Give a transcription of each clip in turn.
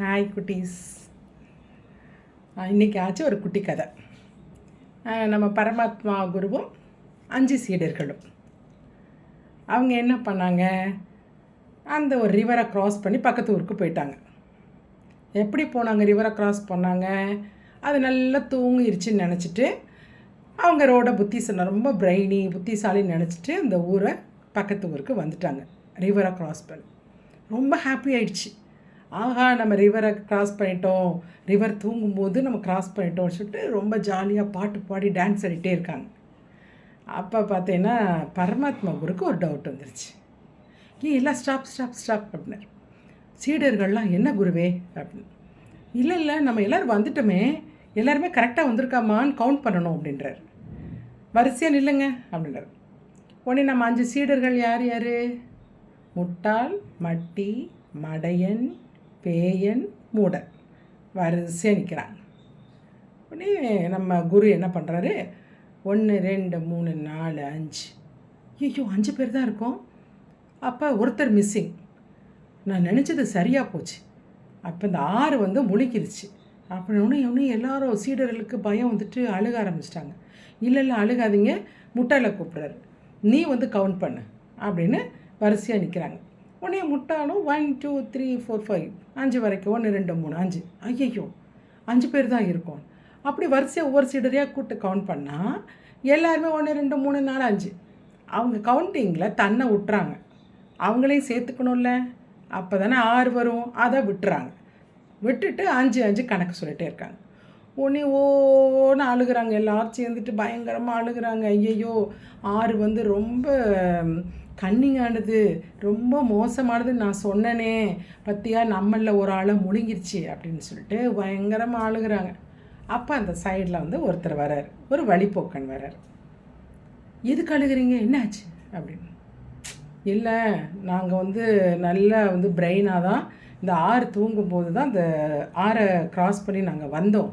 Hi குட்டீஸ். இன்றைக்கி ஆச்சு ஒரு குட்டி கதை. நம்ம பரமாத்மா குருவும் அஞ்சு சீடர்களும். அவங்க என்ன பண்ணாங்க? அந்த ஒரு ரிவரை க்ராஸ் பண்ணி பக்கத்து ஊருக்கு போயிட்டாங்க. எப்படி போனாங்க? ரிவரை க்ராஸ் பண்ணாங்க? அது நல்லா தூங்கிருச்சுன்னு நினச்சிட்டு அவங்க ரோட புத்திசன ரொம்ப பிரெய்னி புத்திசாலின்னு நினச்சிட்டு அந்த ஊரை பக்கத்து ஊருக்கு வந்துட்டாங்க. ரிவரை க்ராஸ் பண்ணி. ரொம்ப ஹாப்பி ஆயிடுச்சு. ஆஹா நம்ம ரிவரை க்ராஸ் பண்ணிட்டோம். ரிவர் தூங்கும்போது நம்ம க்ராஸ் பண்ணிட்டோம்னு சொல்லிட்டு ரொம்ப ஜாலியாக பாட்டு பாடி டான்ஸ் ஆடிட்டே இருக்காங்க. அப்போ பார்த்தீங்கன்னா பரமாத்மா குருக்கு ஒரு டவுட் வந்துருச்சு. ஏன் எல்லாம் ஸ்டாப் ஸ்டாப் ஸ்டாப் அப்படின்னாரு. சீடர்கள்லாம் என்ன குருவே அப்படின்னு. இல்லை இல்லை நம்ம எல்லோரும் வந்துட்டோமே. எல்லாருமே கரெக்டாக வந்திருக்காமான்னு கவுண்ட் பண்ணணும் அப்படின்றார். வரிசையாக நில்லுங்க அப்படின்றார் உடனே நம்ம அஞ்சு சீடர்கள் யார் யார்? முட்டாள் மட்டி மடையன் பேயன் மூடன். வரிசையாக நிற்கிறாங்க உடனே நம்ம குரு என்ன பண்ணுறாரு ஒன்று ரெண்டு மூணு நாலு அஞ்சு. ஐயோ அஞ்சு பேர் தான் இருக்கோம். அப்போ ஒருத்தர் மிஸ்ஸிங் நான் நினச்சது சரியாக போச்சு. அப்போ இந்த ஆறு வந்து முழிக்கிருச்சு அப்படின்னு ஒன்று எல்லாரும் சீடர்களுக்கு பயம் வந்துட்டு அழுக ஆரம்பிச்சிட்டாங்க. இல்லை இல்லை அழுகாதீங்க. முட்டாளை கூப்பிட்றாரு. நீ வந்து கவுண்ட் பண்ணு. அப்படின்னு வரிசையாக நிற்கிறாங்க உடனே முட்டாளும் one two three four five அஞ்சு வரைக்கும் ஒன்று ரெண்டு மூணு அஞ்சு. ஐயையோ. அஞ்சு பேர் தான் இருக்கும். அப்படி வரிசையாக ஒவ்வொரு சீடரையாக கூப்பிட்டு கவுண்ட் பண்ணால் எல்லாருமே ஒன்று ரெண்டு மூணு நாலு அஞ்சு. அவங்க கவுண்டிங்கில் தன்னை விட்டுறாங்க. அவங்களையும் சேர்த்துக்கணும்ல. அப்போ தானே ஆறு வரும். அதை விட்டுறாங்க. விட்டுட்டு அஞ்சு அஞ்சு கணக்கு சொல்லிகிட்டே இருக்காங்க. உடனே ஓன்னு அழுகிறாங்க. எல்லாரும் சேர்ந்துட்டு பயங்கரமாக அழுகுறாங்க. ஐயையோ. ஆறு வந்து ரொம்ப கன்னிங்கானது ரொம்ப மோசமானதுன்னு நான் சொன்னனே. பற்றியா நம்மளில் ஒரு ஆளை முழுங்கிருச்சு அப்படின்னு சொல்லிட்டு பயங்கரமாக ஆளுகிறாங்க. அப்போ அந்த சைடில் வந்து ஒருத்தர் வரார். ஒரு வழிப்போக்கன் வரார். எதுக்கு அழுகுறீங்க என்னாச்சு அப்படின்னு. இல்லை நாங்கள் வந்து நல்லா வந்து பிரெயினாக தான் இந்த ஆறு தூங்கும்போது தான் இந்த ஆறை க்ராஸ் பண்ணி நாங்கள் வந்தோம்.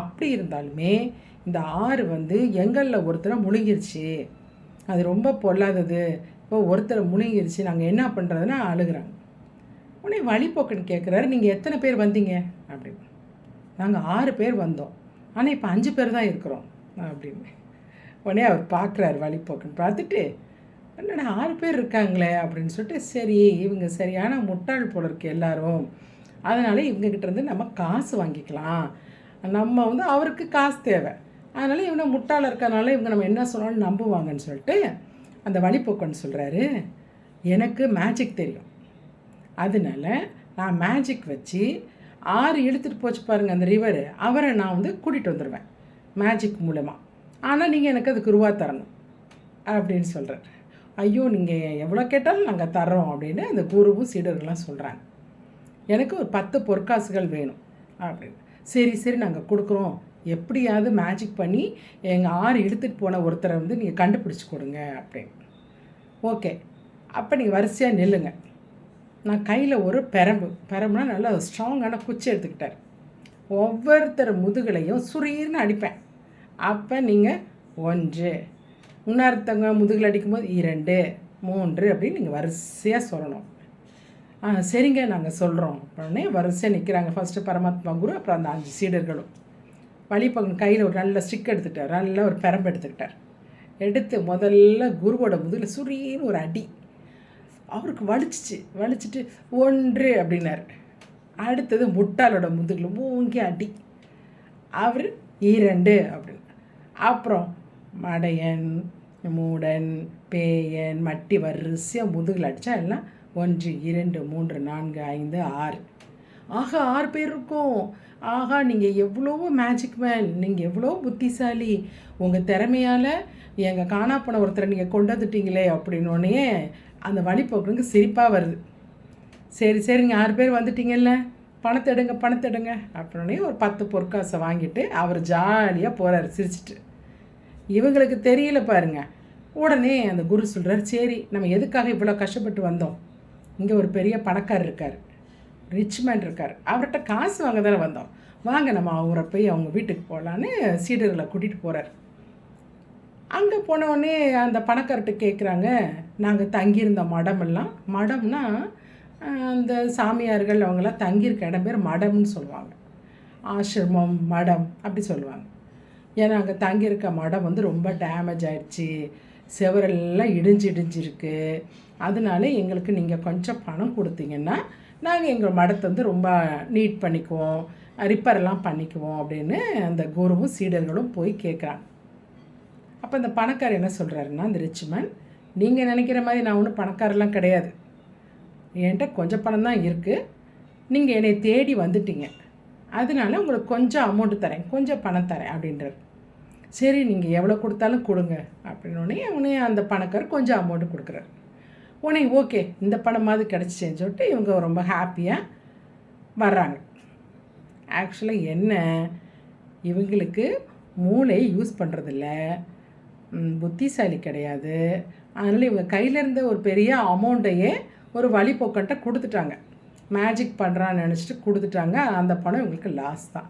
அப்படி இருந்தாலுமே இந்த ஆறு வந்து எங்களில் ஒருத்தரை முழுங்கிருச்சு. அது ரொம்ப பொல்லாதது. இப்போ ஒருத்தரை முழுங்கிருச்சு நாங்கள் என்ன பண்ணுறதுன்னா அழுகுறாங்க. உடனே வழிபோக்கன் கேட்குறாரு நீங்கள் எத்தனை பேர் வந்தீங்க? அப்படின்னு. நாங்கள் ஆறு பேர் வந்தோம். ஆனால் இப்போ அஞ்சு பேர் தான் இருக்கிறோம். அப்படின்னு. உடனே அவர் பார்க்குறாரு வழிபோக்கன் பார்த்துட்டு என்னடா ஆறு பேர் இருக்காங்களே? அப்படின்னு சொல்லிட்டு சரி இவங்க சரியான முட்டாள் போல இருக்கு எல்லாரும். அதனால் இவங்கக்கிட்டேருந்து நம்ம காசு வாங்கிக்கலாம். நம்ம வந்து அவருக்கு காசு தேவை. அதனால் இவனை முட்டாள் இருக்கறனால இவங்க நம்ம என்ன சொன்னாலும் நம்புவாங்கன்னு சொல்லிட்டு அந்த வழிபோக்கன் சொல்கிறாரு எனக்கு மேஜிக் தெரியும். அதனால நான் மேஜிக் வச்சு ஆறு இழுத்துட்டு போச்சு பாருங்கள் அந்த ரிவரு அவரை நான் வந்து கூட்டிகிட்டு வந்துடுவேன் மேஜிக் மூலமாக ஆனால் நீங்கள் எனக்கு அதுக்கு ரூபா தரணும் அப்படின்னு சொல்கிறார் ஐயோ நீங்கள் எவ்வளோ கேட்டாலும் நாங்கள் தர்றோம் அப்படின்னு அந்த குருவும் சீடர்கள்லாம் சொல்கிறாங்க எனக்கு ஒரு பத்து பொற்காசுகள் வேணும் அப்படின்னு. சரி சரி நாங்கள் கொடுக்குறோம். எப்படியாவது மேஜிக் பண்ணி எங்கள் ஆறு எடுத்துகிட்டு போன ஒருத்தரை வந்து நீங்கள் கண்டுபிடிச்சி கொடுங்க அப்படின்னு. ஓகே அப்போ நீங்கள் வரிசையாக நில்லுங்க. நான் கையில் ஒரு பெரம்பு. பெரம்புனா நல்லா ஸ்ட்ராங்கான குச்சி எடுத்துக்கிட்டார். ஒவ்வொருத்தர் முதுகலையும் சுரீர்னு அடிப்பேன். அப்போ நீங்கள் ஒன்று. இன்னொருத்தவங்க முதுகில் அடிக்கும்போது இரண்டு மூன்று அப்படின்னு நீங்கள் வரிசையாக சொல்லணும். ஆ சரிங்க நாங்கள் சொல்கிறோம் உடனே வரிசையாக நிற்கிறாங்க ஃபஸ்ட்டு பரமாத்மா குரு அப்புறம் அந்த அஞ்சு சீடர்களும். வழிபகன் கையில் ஒரு நல்ல ஸ்டிக் எடுத்துக்கிட்டார் நல்ல ஒரு பெரம்பு எடுத்துக்கிட்டார். எடுத்து முதல்ல குருவோட முதுகில் சுரீன்னு ஒரு அடி. அவருக்கு வலிச்சிச்சு. வலிச்சிட்டு ஒன்று அப்படின்னார். அடுத்தது முட்டாளோட முதுகில் மூங்கி அடி. அவர் இரண்டு அப்படின்னு. அப்புறம் மடையன் மூடன் பேயன் மட்டி வரிசையாக முதுகில் அடித்தா எல்லாம் ஒன்று இரண்டு மூன்று நான்கு ஐந்து ஆறு. ஆஹா ஆறு பேர் இருக்கும். ஆஹா நீங்கள் எவ்வளவோ மேஜிக் மேன் நீங்கள் எவ்வளோ புத்திசாலி. உங்கள் திறமையால் எங்கள் காணா போன ஒருத்தரை நீங்கள் கொண்டாந்துட்டீங்களே அப்படின்னோடனே அந்த வழிபோக்குனுக்கு சிரிப்பாக வருது. சரி சரிங்க ஆறு பேர் வந்துட்டீங்கல்ல. பணத்தை எடுங்க பணத்தை எடுங்க அப்படின்னே ஒரு பத்து பொற்காசை வாங்கிட்டு அவர் ஜாலியாக போகிறார் சிரிச்சிட்டு. இவங்களுக்கு தெரியல பாருங்க. உடனே அந்த குரு சொல்கிறார் சரி நம்ம எதுக்காக இவ்வளோ கஷ்டப்பட்டு வந்தோம்? இங்கே ஒரு பெரிய பணக்காரர் இருக்கார். ரிச் மேன் இருக்கார். அவர்கிட்ட காசு வாங்க தானே வந்தோம். வாங்க நம்ம அவரை போய் அவங்க வீட்டுக்கு போகலான்னு சீடர்களை கூட்டிகிட்டு போகிறார் அங்கே போனவுடனே அந்த பணக்கார்ட்டு கேட்குறாங்க நாங்கள் தங்கியிருந்த மடமெல்லாம் மடம்னா அந்த சாமியார்கள் அவங்கெல்லாம் தங்கியிருக்க இடம் பேர் மடம்னு சொல்லுவாங்க. ஆசிரமம் மடம் அப்படி சொல்லுவாங்க. ஏன்னா அங்கே தங்கியிருக்க மடம் வந்து ரொம்ப டேமேஜ் ஆயிடுச்சு. செவரெல்லாம் இடிஞ்சு இடிஞ்சிருக்கு. அதனால எங்களுக்கு நீங்கள் கொஞ்சம் பணம் கொடுத்தீங்கன்னா நாங்கள் எங்கள் மடத்தை வந்து ரொம்ப நீட் பண்ணிக்குவோம். ரிப்பேர்லாம் பண்ணிக்குவோம் அப்படின்னு அந்த குருவும் சீடர்களும் போய் கேட்குறாங்க அப்போ அந்த பணக்காரர் என்ன சொல்கிறாருன்னா அந்த ரிச்மன் நீங்கள் நினைக்கிற மாதிரி நான் ஒன்றும் பணக்காரெல்லாம் கிடையாது. என்கிட்ட கொஞ்சம் பணம் தான் இருக்குது நீங்கள் என்னை தேடி வந்துட்டீங்க. அதனால உங்களுக்கு கொஞ்சம் அமௌண்ட்டு தரேன் கொஞ்சம் பணம் தரேன் அப்படின்றார். சரி நீங்கள் எவ்வளோ கொடுத்தாலும் கொடுங்க அப்படின்னோடனே அவனே அந்த பணக்காரர் கொஞ்சம் அமௌண்ட்டு கொடுக்குறாரு. உனக்கு ஓகே இந்த பணமாவது கிடச்சிச்சேன்னு சொல்லிட்டு இவங்க ரொம்ப ஹாப்பியாக வர்றாங்க. ஆக்சுவலாக என்ன இவங்களுக்கு மூளை யூஸ் பண்ணுறதில்ல புத்திசாலி கிடையாது. அதனால் இவங்க கையில் இருந்த ஒரு பெரிய அமௌண்ட்டையே ஒரு வழிபோக்கன்ட்ட கொடுத்துட்டாங்க. மேஜிக் பண்ணுறான்னு நினச்சிட்டு கொடுத்துட்டாங்க. அந்த பணம் இவங்களுக்கு லாஸ் தான்.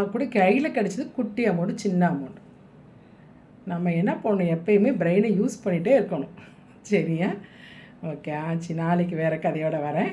அப்படி கையில் கிடச்சது குட்டி அமௌண்ட்டு சின்ன அமௌண்ட் நம்ம என்ன பண்ணணும்? எப்பயுமே பிரெயினை யூஸ் பண்ணிகிட்டே இருக்கணும். சரியா? ஓகே ஆச்சு நாளைக்கு வேறு கதையோடு வரேன்.